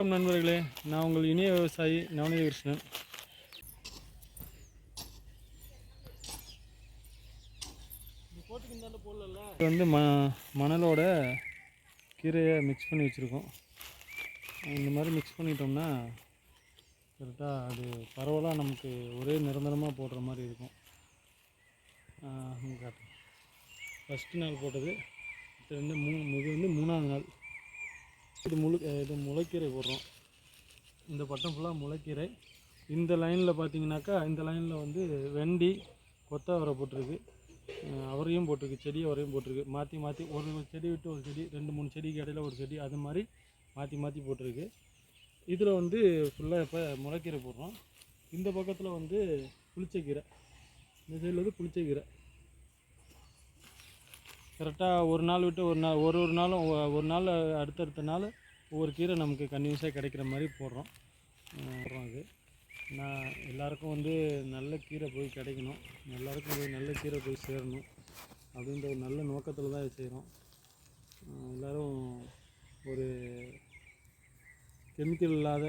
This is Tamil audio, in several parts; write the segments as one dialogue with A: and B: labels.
A: வணக்கம் நண்பர்களே. நான் உங்கள் இணைய விவசாயி நவநீத கிருஷ்ணன் இது வந்து ம மணலோட கீரையை மிக்ஸ் பண்ணி வச்சுருக்கோம். இந்த மாதிரி மிக்ஸ் பண்ணிட்டோம்னா கரெக்டாக அது பரவலாக நமக்கு ஒரே நிரந்தரமாக போடுற மாதிரி இருக்கும். காட்டு ஃபஸ்ட்டு நாள் போட்டது இது வந்து மூ இது வந்து மூணாவது நாள். இது முழு இது முளைக்கீரை போடுறோம். இந்த பட்டம் ஃபுல்லாக முளைக்கீரை. இந்த லைனில் பார்த்தீங்கன்னாக்கா இந்த லைனில் வந்து வெண்டி கொத்தவரை போட்டிருக்கு. அவரையும் போட்டிருக்கு செடி அவரையும் போட்டிருக்கு. மாற்றி மாற்றி ஒரு செடி விட்டு ஒரு செடி ரெண்டு மூணு செடிக்கு இடையில ஒரு செடி அது மாதிரி மாற்றி மாற்றி போட்டிருக்கு. இதில் வந்து ஃபுல்லாக இப்போ முளைக்கீரை போடுறோம். இந்த பக்கத்தில் வந்து புளிச்சக்கீரை. இந்த சைடில் வந்து புளிச்சக்கீரை. கரெக்டாக ஒரு நாள் விட்டு ஒரு நாள் ஒரு ஒரு நாளும் ஒரு நாள் அடுத்தடுத்த நாள் ஒவ்வொரு கீரை நமக்கு கன்யூஸாக கிடைக்கிற மாதிரி போடுறோம். போடுறோம் அது. நான் எல்லாருக்கும் வந்து நல்ல கீரை போய் கிடைக்கணும். எல்லாருக்கும் போய் நல்ல கீரை போய் சேரணும் அப்படின்ற ஒரு நல்ல நோக்கத்தில் தான் செய்கிறோம் எல்லோரும் ஒரு கெமிக்கல் இல்லாத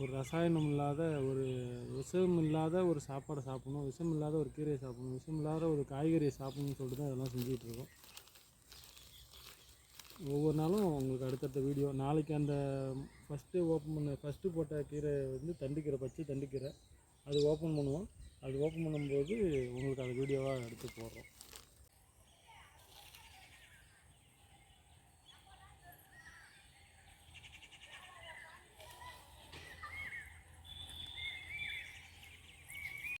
A: ஒரு ரசாயனம் இல்லாத ஒரு விஷம் இல்லாத ஒரு சாப்பாடை சாப்பிடணும் விஷம் இல்லாத ஒரு கீரையை சாப்பிடணும் விஷம் இல்லாத ஒரு காய்கறியை சாப்பிடணும்னு சொல்லிட்டு தான் இதெல்லாம் செஞ்சிகிட்ருக்கோம் ஒவ்வொரு நாளும் உங்களுக்கு அடுத்தடுத்த வீடியோ நாளைக்கு அந்த ஃபஸ்ட்டு ஓப்பன் பண்ண ஃபஸ்ட்டு போட்ட கீரை வந்து தண்டுக்கீரை பச்சை தண்டுக்கீரை அது ஓப்பன் பண்ணுவோம். அது ஓப்பன் பண்ணும்போது உங்களுக்கு அது வீடியோவாக எடுத்து போடுறோம்.